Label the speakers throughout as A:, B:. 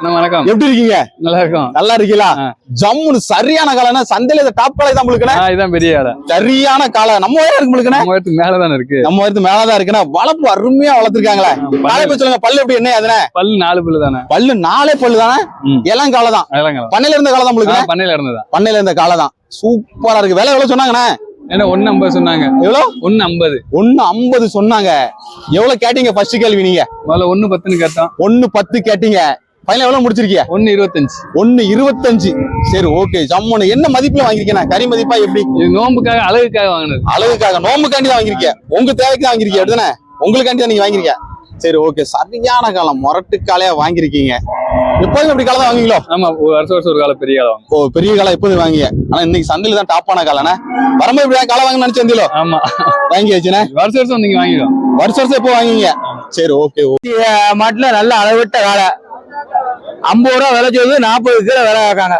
A: வணக்கம்.
B: எப்படி இருக்கீங்க?
A: நல்லா இருக்கும்
B: நல்லா இருக்கீங்களா. ஜம்முன்னு சரியான காலைனா சந்தையில இந்த டாப் காலை தான் முழுக்கன
A: ஆ, இதான் பெரிய வேலை.
B: சரியான காலை. நம்ம உயரம் இருக்கு முழுக்கன
A: நம்ம இடத்துக்கு மேலதானே இருக்கு.
B: நம்ம உயரத்து மேலதான் இருக்குன்னா வளர்ப்பு அருமையா வளர்த்துருக்காங்களே. காலை போய் சொல்லுங்க பல்லு எப்படி என்ன அதுனே
A: பல்லு நாலு பல்லு தானே.
B: பல்லு நாலே பல்லு தானே?
A: ம்.
B: இளம் காலை தான் பண்ணையில இருந்த காலை தான்
A: பண்ணையில இருந்ததா
B: பண்ணையில இருந்த காலை தான் சூப்பரா இருக்கு. விலை எவ்வளவு சொன்னாங்கண்ணே?
A: ஏன்னா ஒண்ணு ஐம்பது சொன்னாங்க.
B: எவ்வளவு
A: ஒண்ணு ஐம்பது
B: ஒண்ணு ஐம்பது சொன்னாங்க. எவ்வளவு கேட்டீங்க ஃபர்ஸ்ட் கேள்வி நீங்க?
A: முதல்ல ஒண்ணு பத்துன்னு கேட்டோம்.
B: ஒண்ணு பத்து கேட்டீங்க. ஃபைனல் எவ்வளவு முடிச்சிருக்கீங்க
A: ஒண்ணு இருபத்தஞ்சு.
B: ஒண்ணு இருபத்தஞ்சு. சரி ஓகே ஜம்முன்னு என்ன மதிப்புல வாங்கிருக்கேன் கறி மதிப்பா எப்படி?
A: இது நோம்புக்காக அழகுக்காக வாங்கினது.
B: அழகுக்காக. நோம்புக்காண்டி தான் வாங்கிருக்கீங்க உங்க தேவைக்கு தான் வாங்கிருக்கீங்க அப்படிதானே? உங்களுக்காண்டி தான் நீங்க வாங்கிருக்கீங்க சரி ஓகே சரியான காலம். முரட்டு காலையா வாங்கிருக்கீங்க எப்போதும் இப்படி காலை தான் வாங்குவீங்களோ?
A: ஆமா ஒரு வருஷம் வருஷம் ஒரு கால பெரிய காலம்
B: ஓ பெரிய காலம் எப்போதும் வாங்கிய. ஆனா இன்னைக்கு சந்தையில தான் டாப்பான காலண்ணே வரும்போது இப்படி காலை வாங்க நினைச்சு வந்தீங்களோ
A: ஆமா.
B: வாங்கி வச்சுனே
A: வருஷம் வருஷம் நீங்க வாங்கிடுவோம்.
B: வருஷம் வருஷம் எப்போ வாங்குவீங்க சரி ஓகே
C: மாட்டுல நல்ல அளவிட்ட காலை ஐம்பது ரூபா விலை சொல்லுது நாற்பது கீழே விலை கேட்காங்க.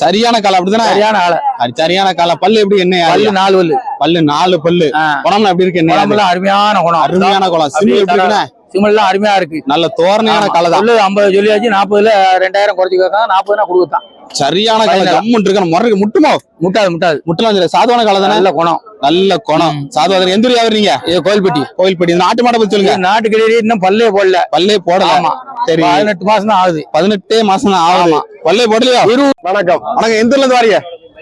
B: சரியான காலம் அப்படிதானே?
C: சரியான ஆளை.
B: சரியான காலம். பல்லு எப்படி என்ன
C: பல்லு நாலு பல்லு.
B: பல்லு நாலு பல்லு. குணம்லாம் எப்படி இருக்கு என்ன
C: அருமையான குணம்.
B: அருமையான குளம் சிம்மி எப்படி இருக்குண்ணே?
C: சிமெண்ட்லாம் அருமையா இருக்கு.
B: நல்ல தோரணையான. காலை தான்
C: சொல்லு ஐம்பது சொல்லியாச்சு நாற்பதுல ரெண்டாயிரம் குறைச்சு கேட்காங்க நாற்பதுனா கொடுத்தான்
B: சரியான காலம்
C: Final.
B: ஜம்முன்னு இருக்கு. முறைக்கு முட்டுமா?
C: முட்டாது முட்டாது.
B: முட்டலாம் சரி சாதுவான காலம் தானே
C: நல்ல குணம்.
B: நல்ல குணம். சாதுவாதர் எந்த ஊர் வியாபாரிங்க
C: இது கோயில்பட்டி.
B: கோயில்பட்டி. நாட்டு மாடை பத்தி சொல்லுங்க.
C: நாட்டு இன்னும் பல்லே போடல.
B: பல்லே போடல.
C: ஆமா.
B: சரி.
C: பதினெட்டு மாசம் தான் ஆகுது.
B: பதினெட்டே மாசம் தான் ஆகுது பல்லே போடலையா?
D: வணக்கம்.
B: வணக்கம். எந்த ஊர்ல இருந்து வாரிய?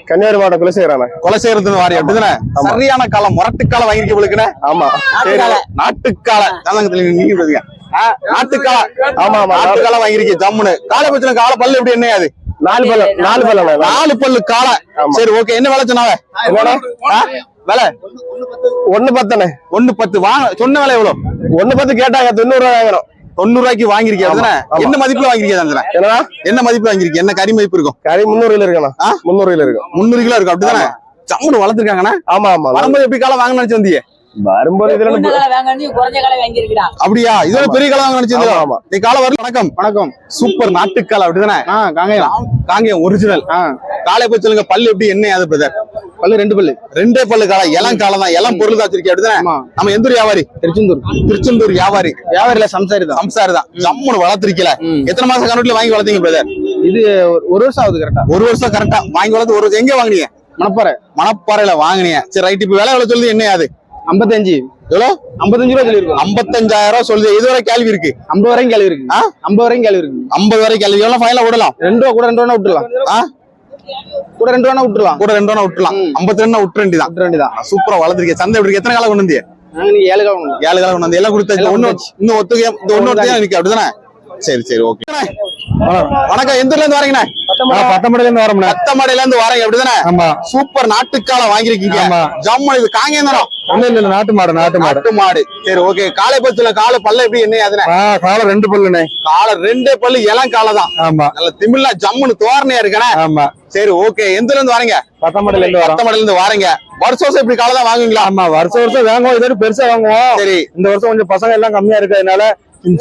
D: கன்னியாகுமரி மாவட்டம் குலசேகரான
B: கொலை செய்யறது வாரிய? அப்படிதானே? சரியான காலம். முரட்டு காலம் வாங்கிருக்க உங்களுக்கு
D: ஆமா
B: நாட்டுக்கால. நீங்க நாட்டுக்கால.
D: ஆமா ஆமா.
B: நாட்டுக்கால வாங்கிருக்கீங்க ஜம்முன்னு. காலை பத்தின கால பல்லு எப்படி என்ன அது?
D: நாலு பல்ல. நாலு பல்ல.
B: நாலு பல்லு காலை. சரி ஓகே. என்ன விலை சொன்னாவ? விலை?
D: ஒண்ணு பத்தனே
B: ஒண்ணு பத்து. வாங்க. சொன்ன விலை எவ்வளவு
D: ஒண்ணு பத்து கேட்டாங்க. தொண்ணூறு ரூபாய் வாங்கணும்
B: தொண்ணூறு ரூபாய்க்கு
D: ஆமா.
B: என்ன மதிப்புல
D: என்னடா?
B: என்ன மதிப்புல வாங்கிருக்கீங்க என்ன கறி மதிப்பு இருக்கும்?
D: கறி
B: ஆ?
D: முந்நூறு கிலோ இருக்கும்
B: முந்நூறு கிலோ இருக்கும் அப்படிதானே? ஜம்முன்னு வளர்த்துருக்காங்கண்ணா?
D: ஆமா ஆமா.
B: வரும்போது எப்படி காலம் வாங்க நினைச்சு
D: வரும்போது
B: அப்படியா? இதோட பெரிய காலம் வாங்க நினைச்சீங்க
D: ஆமா, ஆமா.
B: நீ காலம் வரல. வணக்கம். வணக்கம். சூப்பர் நாட்டுக்கால அப்படிதானே? காங்கேயம். காங்கேயம் ஒரிஜினல் காலை போய் சொல்லுங்க பல்லு எப்படி என்ன அது பிரதர் பல்லு ரெண்டு பல்லு. ரெண்டே பல்லு காலம் இளம் காலம் தான் இளம் பொருள் தான் வச்சிருக்கேன் அப்படிதானே? நம்ம எந்த வியாபாரி? திருச்செந்தூர். திருச்செந்தூர் வியாபாரி. வியாபாரில சம்சாரி தான் சம்சாரி தான் ஜம்முன்னு வளர்த்திருக்கல. எத்தனை மாசம் கணக்குல வாங்கி வளர்த்தீங்க பிரதர்
C: இது ஒரு வருஷம் ஆகுது கரெக்டா
B: ஒரு வருஷம் கரெக்டா வாங்கி வளர்த்து ஒரு வருஷம் எங்க வாங்குனீங்க?
C: மணப்பாறை.
B: மணப்பாறையில வாங்குனீங்க. சரி ரைட் இப்ப விலை எவ்வளவு சொல்லுது? என்ன அது?
C: ஐம்பத்தஞ்சு.
B: எவ்வளோ?
C: ஐம்பத்தஞ்சு ரூபா சொல்லியிருக்கோம்.
B: ஐம்பத்தஞ்சாயிரம் ரூபாய் சொல்லுது. இதுவரை கேள்வி இருக்கு.
C: ஐம்பது வரைக்கும் கேள்வி இருக்கு? ஐம்பது வரைக்கும் கேள்வி இருக்கு.
B: ஐம்பது வரை கேள்வி. எவ்வளவு ஃபைனலா விடலாம்
C: ரெண்டு ரூபா கூட ரெண்டு ரூபா விட்டுலாம்
B: ஆ?
C: கூட ரெண்டு ரூபா விட்டுலாம்
B: கூட ரெண்டு ரூபா விட்டுலாம் ஐம்பத்தி ரெண்டு விட்டு ரெண்டு தான்
C: விட்டு வேண்டியதான்
B: சூப்பரா வளர்த்துருக்கேன் சந்தை எப்படி இருக்கு? எத்தனை காலம் கொண்டு
C: நீ ஏழு காலம்
B: ஏழு காலம் கொண்டு வந்து எல்லாம் கொடுத்தாச்சு.
C: கொடுத்தாச்சு.
B: இன்னும் ஒத்துக்க இந்த ஒண்ணு ஒருத்தையும் இருக்கு அப்படிதானே? சரி சரி ஓகே. வணக்கம். எந்த ஊர்ல இருந்து வரீங்கண்ணே?
C: பத்தொன்பதுல இருந்து வரோம்ண்ணா.
B: பத்தமடையில இருந்து வரீங்க. அப்படிதானே?
C: ஆமா.
B: சூப்பர் நாட்டுக்காலம் வாங்கிருக்கீங்க
C: ஆமா.
B: ஜம்மன் இது காங்கேயம் தானே
C: ஒண்ணு இல்ல நாட்டு மாடு நாட்டு மாடு.
B: நாட்டு மாடு. சரி ஓகே. காலை பத்துல காலை பல்ல எப்படி? என்ன அதுனே?
C: ஆ காலம் ரெண்டு பல்லுண்ணே.
B: காலை ரெண்டே பல்லு இளம் காலை தான்
C: ஆமா.
B: நல்ல திமிழ்ல ஜம்முன்னு தோரணையா இருக்கனே?
C: ஆமா.
B: சரி ஓகே எந்த இருந்து வரீங்க?
C: பத்தொன்பதுல இருந்து
B: பத்தமடையில இருந்து வாரீங்க. வருஷம் வருஷம் இப்படி காலை தான் வாங்குவீங்களா?
C: ஆமா வருஷம் வருஷம் வாங்குவோம். இதோட பெருசா வாங்குவோம்.
B: சரி.
C: இந்த வருஷம் கொஞ்சம் பசங்க எல்லாம் கம்மியா இருக்கிறதுனால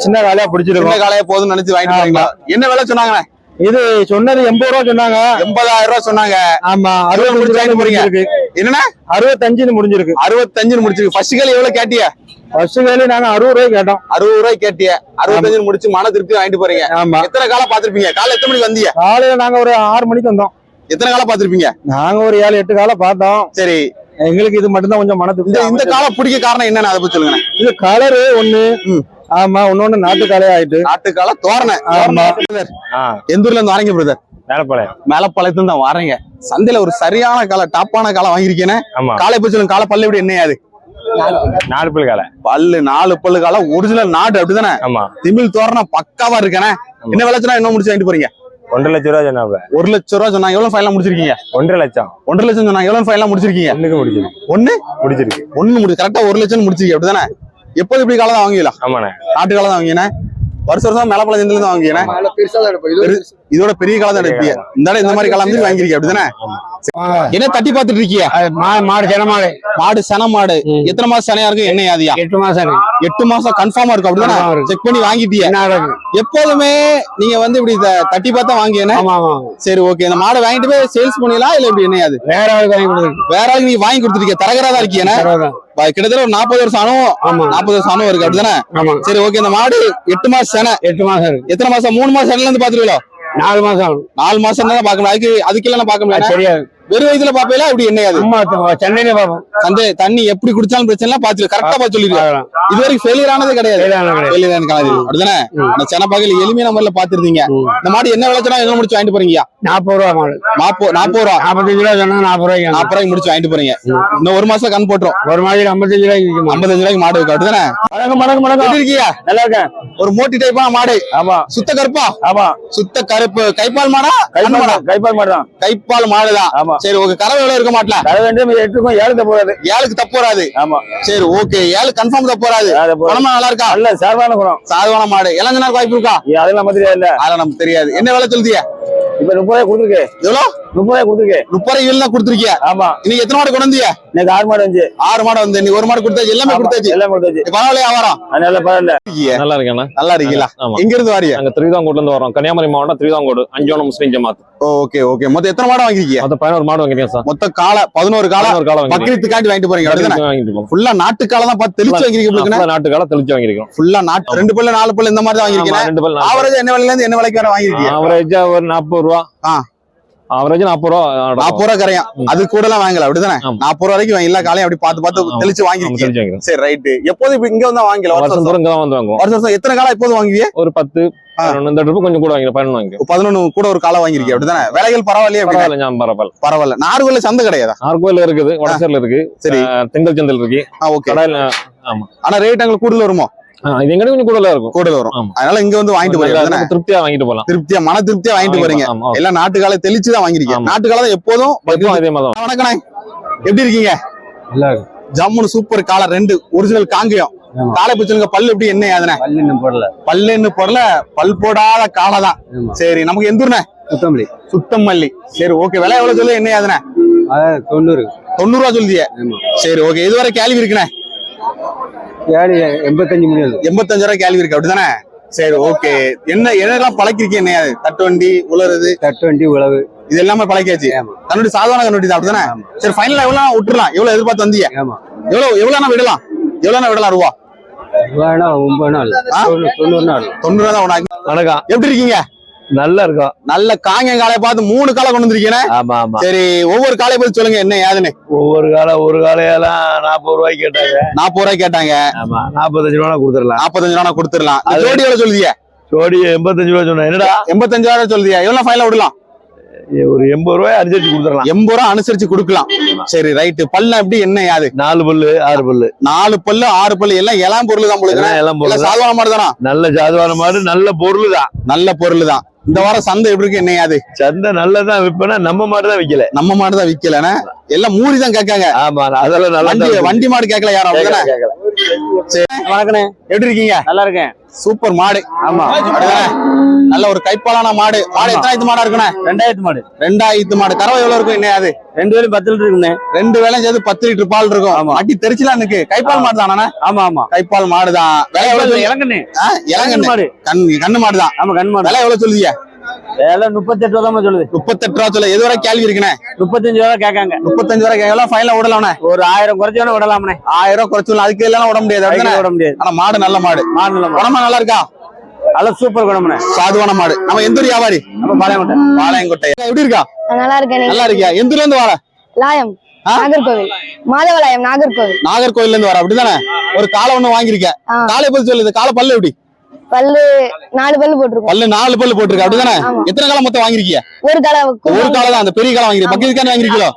C: சின்ன வேலையா
B: சின்ன
C: பிடிச்சிருக்கோம்
B: காலையா போதும்னு நினைச்சு வாங்கிட்டு போறீங்களா? என்ன விலை சொன்னாங்க
C: இது சொன்னது எண்பது ரூபா சொன்னாங்க.
B: எண்பதாயிரம் ரூபாய் சொன்னாங்க.
C: ஆமா
B: அறுபது போறீங்க.
C: முடிஞ்சிருக்கு.
B: என்னன்னா
C: அறுபத்தஞ்சுன்னு முடிஞ்சிருக்கு.
B: அறுபத்தஞ்சுன்னு முடிச்சிருக்கு. ஃபர்ஸ்ட் காலி எவ்வளவு கேட்டிய?
C: ஃபர்ஸ்ட் வேலையை நாங்க அறுபது ரூபாய்க்கு கேட்டோம்.
B: அறுபது ரூபாய் கேட்டிய. அறுபத்தஞ்சு முடிச்சு மன திருப்தி வாங்கிட்டு போறீங்க.
C: ஆமா.
B: எத்தனை காலம் பாத்திருப்பீங்க காலை எத்தனை மணிக்கு வந்தீங்க?
C: காலையில நாங்க ஒரு ஆறு மணிக்கு வந்தோம்.
B: எத்தனை காலம் பாத்திருப்பீங்க
C: நாங்க ஒரு ஏழு எட்டு காலம் பார்த்தோம்.
B: சரி.
C: எங்களுக்கு இது மட்டும் தான் கொஞ்சம் மன
B: இந்த காலம் பிடிக்க காரணம் என்னன்னு அதை பத்தி சொல்லுங்க
C: இது கலரு ஒண்ணு. ஆமா இன்னொன்னு நாட்டு காலையா ஆயிட்டு.
B: நாட்டு காலம் தோரணை
C: ஆமா.
B: எந்த ஊர்ல இருந்து வரீங்க பிரதர்
D: மேலப்பாளையம்.
B: மேலப்பாளையத்துல தான் வரீங்க. சந்தையில ஒரு சரியான காலம் டாப்பான காலம் வாங்கிருக்கேனே
D: ஆமா.
B: காலை போய் சொல்லுங்க. காலை பல்லு எப்படி என்ன அது?
D: நாலு பல் காலை.
B: பல்லு நாலு பல்லு காலம் ஒரிஜினல் நாடு அப்படிதானே?
D: ஆமா.
B: திமிழ் தோரணம் பக்காவா இருக்கனே. என்ன விளைச்சனா என்ன முடிச்சு வாங்கிட்டு போறீங்க?
D: ஒன்றரை லட்சம் ரூபா சொன்னாப்ல.
B: ஒரு லட்சம் ரூபா சொன்னாங்க எவ்வளவு ஃபைனல் முடிச்சிருக்கீங்க?
D: ஒன்றரை லட்சம்.
B: ஒன்றரை லட்சம் சொன்னாங்க எவ்வளவு ஃபைனல் முடிச்சிருக்கீங்க?
D: ஒண்ணுக்கு முடிச்சிருக்கு.
B: ஒண்ணு?
D: முடிச்சிருக்கு.
B: ஒண்ணு முடிச்சு கரெக்டா ஒரு லட்சம் முடிச்சிருக்கீங்க அப்படிதானே? எப்போது இப்படி காலம் தான் வாங்கிக்கலாம்
D: ஆமாண்ணே.
B: நாட்டு காலம் தான் வாங்கினேன் வருஷம் வருஷம் மேலப்பழம் இருந்து வாங்கினேன்
C: பெருசா தான்
B: பெரு- இதோட பெரிய காலம் தான் எடுத்தீங்க இந்த இந்த மாதிரி காலம் வாங்கிருக்கீங்க அப்படிதானே? என்ன தட்டி பார்த்துட்டு இருக்கீங்க
C: மாடு ஜன மாடு.
B: மாடு சன மாடு. எத்தனை மாசம் சனையா இருக்கு? என்ன ஆதியா
C: எட்டு மாசம் இருக்கு.
B: எட்டு மாசம் கன்ஃபார்மா இருக்கும்
C: Confirm
B: அப்படிதானே. செக் பண்ணி
C: இருக்கு
B: எப்போதுமே நீங்க வந்து இப்படி தட்டி பார்த்தா வாங்கியேனே
C: ஆமா ஆமா.
B: சரி ஓகே இந்த மாடை வாங்கிட்டு போய் சேல்ஸ் பண்ணிடலாம் இல்ல இப்படி என்ன அது
C: வேற ஆளுக்கு வாங்கி கொடுத்துருக்கு
B: வேற ஆளுக்கு நீங்க வாங்கி கொடுத்துருக்கீங்க தரகரா இருக்கீங்க
C: பரவாயில்ல.
B: கிட்டத்தட்ட ஒரு நாற்பது வருஷம் அனுபவம்
C: ஆமா.
B: நாற்பது வருஷம் அனுபவம் இருக்கு அப்படிதானே?
C: ஆமா.
B: சரி ஓகே இந்த மாடு எட்டு மாசம் செனை.
C: எட்டு மாசம் இருக்கு.
B: எத்தனை மாசம்? மூணு மாசம் செனைல இருந்து பாத்துருவீங்களோ
C: நாலு மாசம்
B: நாலு மாசம் தான் பாக்கணும் அதுக்கு அதுக்கு இல்ல பாக்க முடியாது?
C: தெரியாது
B: வெறும் வயதுல பாப்பீங்களா இப்படி என்ன அது?
C: அம்மா சென்னையில பாப்போம்
B: சந்தை தண்ணி எப்படி குடிச்சாலும் பிரச்சனை இல்ல பாத்து கரெக்டா பாத்து சொல்லிடுவேன்
C: பார்க்கலாம்.
B: இது வரைக்கும் ஃபெயிலியர் ஆனது கிடையாது. ஃபெயிலியர் ஆன காலம் இது. அப்படிதானே? அந்த சென பாக்கல எளிமையான முறையில பாத்துருந்தீங்க. இந்த மாடு என்ன விளைச்சனா என்ன முடிச்சு வாங்கிட்டு போறீங்க
C: நாற்பது ரூபா மாடு.
B: நாற்பது நாற்பது ரூபா?
C: நாற்பத்தஞ்சு ரூபா சொன்னா நாற்பது ரூபாய்க்கு
B: நாற்பது ரூபாய்க்கு முடிச்சு வாங்கிட்டு போறீங்க. இன்னும் ஒரு மாசம் கண் போட்டுரும்.
C: ஒரு மாதிரி ஐம்பத்தஞ்சு ரூபாய்க்கு
B: ஐம்பத்தஞ்சு ரூபாய்க்கு மாடு இருக்கு அப்படிதானே?
C: வணக்கம் வணக்கம் வணக்கம். நல்லா இருக்கேன்.
B: ஒரு மோட்டி டைப்பான மாடு.
C: ஆமா.
B: சுத்த கருப்பா?
C: ஆமா.
B: சுத்த கருப்பு. கைப்பால் மாடா? கண்ணு மாடா?
C: கைப்பால் கைப்பால் மாடு தான்.
B: கைப்பால் மாடுதான்
C: ஆமா.
B: சரி ஓகே கறவை எவ்வளவு இருக்க மாட்டல?
C: கடை வேண்டும் எட்டுக்கும் ஏழு போறாது
B: ஏழுக்கு தப்பு வராது.
C: ஆமா.
B: சரி ஓகே ஏழு கன்ஃபார்ம் தப்பு வராது. பணமா நல்லா இருக்கா?
C: நல்ல சார்பான குணம்.
B: சாதுவான மாடு. இளஞ்சனா வாய்ப்பு இருக்கா?
C: அதெல்லாம் மாதிரி இல்ல.
B: அதெல்லாம் நமக்கு தெரியாது. என்ன வேலை சொல்லுதிய?
C: இப்ப முப்பது ரூபாய் கொடுத்துருக்கு.
B: எவ்வளவு
C: முப்பது ரூபாய் கொடுத்துருக்கு.
B: முப்பது ரூபாய் தான் கொடுத்துருக்கிய.
C: ஆமா.
B: இன்னைக்கு எத்தனை மாடு கொண்டு வந்தீங்க
C: இன்னைக்கு ஆறு மாடு வந்து
B: ஆறு மாடு வந்து. நீ ஒரு மாடு கொடுத்தாச்சு. எல்லாமே கொடுத்தாச்சு.
C: எல்லாம் கொடுத்தாச்சு.
B: பரவாயில்லையா வியாபாரம்?
C: அதனால பரவாயில்ல.
B: இருக்கீங்க.
E: நல்லா இருக்கேண்ணா.
B: நல்லா இருக்கீங்களா? எங்க இருந்து வாரியா?
E: நாங்க திருவிதாங்கோட்ல இருந்து வரோம் கன்னியாகுமரி மாவட்டம் திருவிதாங்கோடு அஞ்சோணம் முஸ்லீம் ஜமாத்
B: ஓகே ஓகே மொத்தம் எத்தனை மாடு வாங்கிருக்கீங்க
E: மொத்தம் பதினோரு மாடு வாங்கிருக்கேன் சார்.
B: மொத்தம் காலை பதினோரு காலை
E: காலம் வாங்கிருக்கேன்
B: பக்ரீத்துக்காண்டி வாங்கிட்டு போறீங்க
E: வாங்கிட்டு இருக்கோம்
B: ஃபுல்லா நாட்டு காலை தான் பார்த்து தெளிச்சு வாங்கிருக்கீங்க
E: நாட்டு காலம் தெளிச்சு வாங்கிருக்கோம்
B: ஃபுல்லா நாட்டு ரெண்டு பல்லு நாலு பல்லு இந்த மாதிரி தான் வாங்கிருக்கீங்க
E: ரெண்டு பல்
B: ஆவரேஜ் என்ன விலையில இருந்து என்ன விலைக்கு வர வாங்கிருக்கீங்க
E: ஆவரேஜா ஒரு நாற்பது ரூபா. ஆவரேஜ் நாற்பது ரூபா
B: நாற்பது ரூபா கரையும் அது கூட எல்லாம் வாங்கல அப்படிதானே?
E: ஆமா.
B: நாற்பது ரூபா வரைக்கும் எல்லா காலையும் அப்படி பார்த்து பார்த்து
E: ஆமா.
B: தெளிச்சு
E: வாங்கிருக்கோம்.
B: சரி ரைட்டு. எப்போது இப்ப இங்க வந்து வாங்கல வருஷம்
E: தூரம் இங்க வந்து வாங்குவோம்.
B: வருஷம் வருஷம் எத்தனை காலம் எப்போது வாங்குவீங்க
E: ஒரு பத்து. பதினொன்று இந்த ட்ரிப்பு கொஞ்சம் கூட வாங்கிக்கிறோம் பதினொன்று வாங்கிக்கிறோம்
B: பதினொன்னு கூட ஒரு காலம் வாங்கிருக்கீங்க அப்படிதானே? விலைகள் பரவாயில்லையே
E: பரவாயில்ல பரவாயில்ல.
B: பரவாயில்ல. நார்கோல சந்தை கிடையாதா?
E: நார்கோயில் இருக்குது வடசேரில் இருக்கு.
B: சரி.
E: திங்கள் சந்தல் இருக்கு.
B: ஓகே.
E: கடையில்
B: ஆனா ரேட் அங்க கூடுதல் வருமோ?
E: இது எங்க கொஞ்சம் கூடுதலா இருக்கும்.
B: கூடுதல் வரும். அதனால இங்க வந்து வாங்கிட்டு போறீங்க.
E: திருப்தியா வாங்கிட்டு போலாம்
B: திருப்தியா மன திருப்தியா வாங்கிட்டு போறீங்க. எல்லாம் நாட்டு காலை தெளிச்சு தான் வாங்கிருக்கீங்க
E: ஆமா.
B: நாட்டு காலை தான் எப்போதும்
E: அதே மாதிரி தான்.
B: வணக்கண்ணே எப்படி இருக்கீங்க?
C: நல்லா
B: ஜம்முன்னு சூப்பர் காலை ரெண்டு ஒரிஜினல் காங்கயம். காலை பச்சுங்க பல்லு எப்படி என்ன ஆகுதுண்ணே
C: பள்ளி இன்னும் போடல.
B: பல்லுன்னு பொருள பல் போடாத காலை தான். சரி நமக்கு எந்த ஊர்ண்ணே?
C: சுத்தமல்லி.
B: சுத்தம் மல்லி சரி ஓகே. விலை எவ்வளவு சொல்லு என்ன
C: அதான் தொண்ணூறு.
B: தொண்ணூறு ரூபா சொல்லுதியே. சரி ஓகே. இதுவரை கேள்வி இருக்குண்ணே.
C: எண்பத்தஞ்சு முடியாது
B: எண்பத்தஞ்சு ரூபாய் கேள்வி இருக்கு அப்படிதானே? சரி ஓகே. என்ன என்னெல்லாம் பழக்கிருக்கீங்க என்ன? தட்டு வண்டி உலருது?
C: தட்டு வண்டி உழவு.
B: இது எல்லாமே பழக்கியாச்சு?
C: ஆமா.
B: கண்ணுடி சாதாரண கண்ணுடி தான் அப்படிதானே. சரி ஃபைனலா எவ்வளவு விட்டுறலாம். எவ்வளவு எதிர்பார்த்து வந்தீங்க? எவ்வளவு எவ்வளவு விடலாம்? எவ்வளவு விடலாம் ரூபா?
C: ஒன்பது நாள்? தொண்ணூறு நாள்.
B: தொண்ணூறு ரூபா தான்.
C: வணக்கம்
B: எப்படி இருக்கீங்க?
C: நல்லா இருக்கும்.
B: நல்ல காங்கன் காலையை பார்த்து மூணு காலை கொண்டு வந்திருக்கீங்க
C: ஆமா ஆமா.
B: சரி ஒவ்வொரு காலையை பத்தி சொல்லுங்க என்ன ஏதுன்னு
C: ஒவ்வொரு காலம் ஒரு காலையெல்லாம் நாற்பது ரூபாய்க்கு கேட்டாங்க.
B: நாற்பது ரூபாய் கேட்டாங்க.
C: ஆமா நாற்பத்தஞ்சு ரூபா கொடுத்துடலாம்.
B: நாற்பத்தஞ்சு ரூபா கொடுத்துடலாம். ஜோடி எவ்வளவு சொல்லுதிய
C: ஜோடி எண்பத்தஞ்சு ரூபா சொன்னேன். என்னடா?
B: எண்பத்தஞ்சு ரூபா சொல்லுதியா எவ்வளவு ஃபைனலா விடலாம்?
C: ஒரு எண்பது ரூபாய் அனுசரிச்சு கொடுத்துடலாம்.
B: எண்பது ரூபா அனுசரிச்சு கொடுக்கலாம். சரி ரைட்டு பல்ல எப்படி என்ன யாது
C: நாலு பல்லு ஆறு பல்லு.
B: நாலு பல்லு ஆறு பல்லு எல்லாம் எல்லாம் பொருள் தான்
C: எல்லாம் எல்லாம் பொருள்
B: சாதாரண மாதிரி தானா
C: நல்ல சாதுவான மாடு நல்ல பொருள் தான்
B: நல்ல பொருள் தான் இந்த வாரம் சந்தை எப்படி இருக்கு என்ன யாது
C: சந்தை நல்லதான் விற்பனா நம்ம மாடு தான் விக்கல.
B: நம்ம மாடு தான் விக்கலன்னு எல்லாம் மூடி தான் கேட்காங்க.
C: ஆமா அதெல்லாம் நல்லா
B: வண்டி மாடு கேட்கல யாரும்?
C: கேட்கல.
B: வணக்கண்ணே. எப்படி இருக்கீங்க?
C: நல்லா இருக்கேன்.
B: சூப்பர் மாடு.
C: ஆமா?
B: நல்ல ஒரு கைப்பாலான மாடு. மாடு எத்தனாயிரத்து மாடா இருக்குண்ணே?
C: ரெண்டாயிரத்து மாடு.
B: ரெண்டாயிரத்து மாடு. கறவை எவ்வளவு இருக்கும் என்ன அது?
C: ரெண்டு பேரும் பத்து லிட்டர் இருக்குண்ணே.
B: ரெண்டு வேலையும் சேர்த்து பத்து லிட்டர் பால் இருக்கும்.
C: ஆமா.
B: அடி தெரிச்சுலாம் இருக்கு. கைப்பால் மாடு தானே?
C: ஆமா ஆமா.
B: கைப்பால் மாடு தான். விலை எவ்வளவு
C: இளங்கண்ணே.
B: இளங்கண்ணு.
C: மாடு.
B: கண் கண்ணு மாடு தான்.
C: ஆமா கண் மாடு.
B: விலை எவ்வளவு சொல்லுதியா?
C: வேலை முப்பத்தெட்டு ரூபா தான் சொல்லுது.
B: முப்பத்தெட்டு ரூபா சொல்ல. எதுவரை கேள்வி இருக்குண்ணே?
C: முப்பத்தஞ்சு ரூபா கேட்காங்க.
B: முப்பத்தஞ்சு ரூபாய் எவ்வளவு ஃபைனலா விடலாம்ண்ணே.
C: ஒரு ஆயிரம் குறைச்சு வேணா விடலாம்ண்ணே.
B: ஆயிரம் ரூபாய் குறைச்சு அதுக்கு எல்லாம் விட முடியாது?
C: விட முடியாது.
B: ஆனா மாடு நல்ல மாடு.
C: மாடு நல்ல மாடு.
B: குணமா நல்லா இருக்கா?
C: நல்ல சூப்பர் குணம்ண்ணே.
B: சாதுவான மாடு. நம்ம எந்த ஊர் வியாபாரி?
C: நம்ம பாளையங்கோட்டை.
B: பாளையங்கோட்டை. எப்படி இருக்கா?
F: நல்லா இருக்கேன்.
B: நல்லா இருக்கியா? எந்த ஊர்ல இருந்து வர?
F: லாயம்? நாகர்கோவில். மாதவலாயம் நாகர்கோவில்.
B: நாகர்கோயில்ல இருந்து வர. அப்படிதானே? ஒரு காலை ஒண்ணு வாங்கியிருக்கேன்.
F: ஆ.
B: காலை பத்தி சொல்லுது காலை பல்லு எப்படி?
F: பல்லு நாலு பல்லு போட்டிருக்கோம்.
B: பல்லு நாலு பல்லு போட்டிருக்க. அப்படிதானே. எத்தனை காலம் மொத்தம் வாங்கிருக்கீங்க
F: ஒரு தலை
B: ஒரு காலை தான். அந்த பெரிய காலம் வாங்கிருக்கீங்க பக்கத்துக்காண்டி வாங்கிருக்கீங்களோ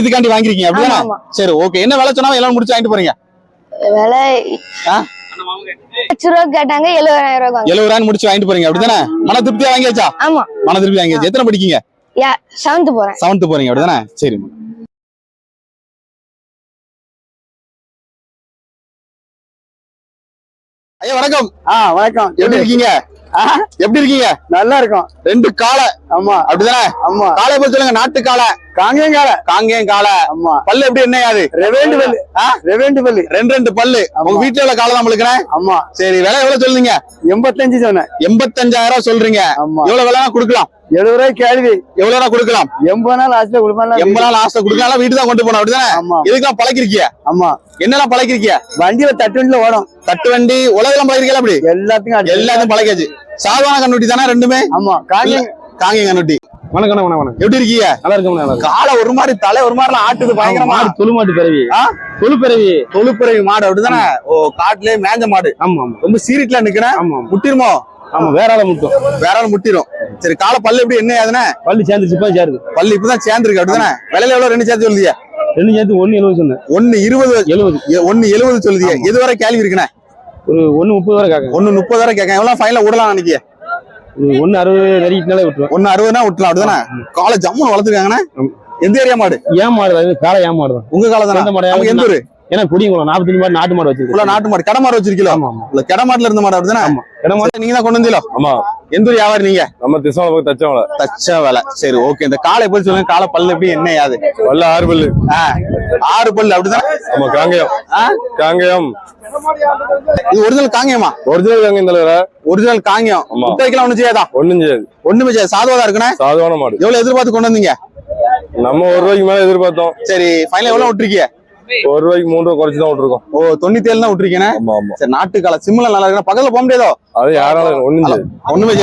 B: இதுக்காண்டி வாங்கிருக்கீங்க அப்படிதானே? சரி ஓகே என்ன விலை சொன்னா எல்லாம் முடிச்சு வாங்கிட்டு போறீங்க?
F: விலை? லட்ச ரூபா கேட்டாங்க எழுபதாயிரம் ரூபாய்
B: எழுபதாயிரம் முடிச்சு வாங்கிட்டு போறீங்க. அப்படிதானே? மன திருப்தியா வாங்கியாச்சா?
F: ஆமா.
B: மன திருப்தி வாங்கியாச்சு. எத்தனை படிக்கீங்க?
F: செவன்த் போறேன்.
B: செவன்த் போறீங்க. அப்படிதானே? சரி. ஐயா வணக்கம்.
C: ஆ வணக்கம்.
B: எப்படி இருக்கீங்க? எப்படி இருக்கீங்க?
C: நல்லா இருக்கும்.
B: ரெண்டு காளை
C: ஆமா.
B: அப்படிதானே?
C: ஆமா.
B: காளைய பத்தி சொல்லுங்க நாட்டு
C: காலை
B: காங்கேயம் காளை
C: ஆமா.
B: பல்லு எப்படி என்ன யாது
C: ரெவேண்டு பல்லு. ரெவேண்டு பல்லு.
B: ரெண்டு ரெண்டு பல்லு. உங்க வீட்டுல உள்ள காளை தான் உங்களுக்கு
C: ஆமா.
B: சரி விலை எவ்வளவு சொல்லுங்க
C: எண்பத்தஞ்சு சொன்னேன்.
B: எண்பத்தஞ்சாயிரம் ரூபாய் சொல்றீங்க எவ்வளவு விலை கொடுக்கலாம்.
C: எழுபது ரூபாய் கேள்வி.
B: எவ்வளவு ரூபா கொடுக்கலாம்.
C: எண்பது நாள் ஆச்சுல கொடுப்பாங்க
B: எண்பது நாள் ஆசை கொடுக்கலாம். வீட்டு தான் கொண்டு போனோம் அப்படிதானே இதுக்கெல்லாம் பழக்கிருக்கிய?
C: ஆமா.
B: என்னெல்லாம் பழக்கிருக்கிய?
C: வண்டியில தட்டு வண்டியில ஓடும்.
B: தட்டு வண்டி உலகெல்லாம் பழகிருக்கல அப்படி?
C: எல்லாத்துக்கும்.
B: எல்லாத்தையும் பழகியாச்சு. சாதாரண கண்ணுட்டி தானே ரெண்டுமே?
C: ஆமா. காங்கேயம்
B: கண்ணுட்டி.
G: வணக்கம் வணக்கம் வணக்கம்.
B: எப்படி இருக்கீங்க?
G: நல்லா இருக்கும் நல்லா
B: காலை ஒரு மாதிரி தலை ஒரு மாதிரி ஆட்டுது பயங்கரமா.
G: தொழு மாட்டு பிறவி? தொழு பிறவி
B: தொழுப்புறை மாடு அப்படிதானே? ஓ காட்டுலயே மேஞ்ச மாடு.
G: ஆமா ஆமா.
B: ரொம்ப சீரிட்ல நிக்கிறேன்.
G: ஆமா
B: முட்டிருமோ?
G: ஆமா வேற ஆள மட்டும்.
B: வேற ஆள் முட்டிரும். சரி காலை பல்லு எப்படி என்ன ஆகுதுன்னு
G: பள்ளி சேர்ந்து சிப்பா சேருது.
B: பல்லு இப்பதான் சேர்ந்துருக்கு அப்படிதானே? விலையில எவ்வளவு ரெண்டு சேர்த்து சொல்லுதியா?
G: ரெண்டு சேர்த்து ஒன்னு எழுபது சொன்னேன்.
B: ஒன்னு இருபது.
G: எழுபது.
B: ஒன்னு எழுபது சொல்லுதியா? எது வரை கேள்வி இருக்குண்ணே?
G: ஒரு ஒன்னு முப்பது வரை கேட்க
B: ஒன்னு முப்பது வரை கேட்க எவ்வளவு ஃபைனல விடலாம் நினைக்கிய
G: ஒன்னு அறுபது நெருக்கிட்டாலே விட்டுருவேன்.
B: ஒன்னு அறுபதுனா விட்டுலாம் அப்படிதானே? காலை ஜம்முன்னு வளர்த்துருக்காங்கண்ணே. எந்த ஏரியா மாடு?
G: ஏன் மாடு காலை ஏன் மாடு தான்
B: உங்க காலை தானே?
G: மாடு
B: எந்த ஊரு?
G: ஏன்னா குடிங்குளம் நாற்பத்தஞ்சு மாடு நாட்டு மாடு வச்சிருக்கோம்.
B: நாட்டு மாடு கடை மாடு வச்சிருக்கீங்களா? இல்ல கடை மாட்டுல இருந்த மாடு அப்படிதானே?
G: ஆமா. இடம்
B: சரி, நீங்க தான் கொண்டு வந்தீங்களோ?
H: ஆமா.
B: எந்த ஊர் வியாபாரி நீங்க?
H: நம்ம திசோல போய் தச்சவங்கள
B: தச்ச வேலை. சரி ஓகே. இந்த காலை போய் சொல்லுங்க? காலை பல்லு எப்படி என்ன யாது
H: வல்ல ஆறு பல்லு.
B: ஆறு பல்லு அப்படிதானே?
H: ஆமா காங்கயம்? காங்கயம்.
B: இது ஒரிஜினல் காங்கேயமா
H: ஒரிஜினல் காங்கயம் தலைவர.
B: ஒரிஜினல் காங்கேயம்.
H: ஆமா.
B: முட்டை வைக்கலாம் ஒண்ணு செய்யாதா?
H: ஒண்ணும் செய்யாது.
B: ஒண்ணுமே செய்யாது. சாதுவாதா இருக்குண்ணே.
H: சாதாரண மாடு.
B: எவ்வளவு எதிர்பார்த்து கொண்டு வந்தீங்க?
H: நம்ம ஒரு ரூபாய்க்கு மேல எதிர்பார்த்தோம்.
B: சரி ஃபைனல் எவ்வளவு விட்டுருக்கீங்க?
H: ஒரு ரூபாய்க்கு மூணு ரூபாய் குறைச்சு தான் விட்டுருக்கோம்.
B: ஓ தொண்ணூத்தி ஏழு தான் விட்டுருக்கீங்க
H: ஆமா ஆமா.
B: சரி நாட்டு காலை சிம்ல நல்லா இருக்கு பக்கத்துல போக முடியாதோ?
H: அது யாராலும் ஒண்ணும்
B: ஒண்ணுமே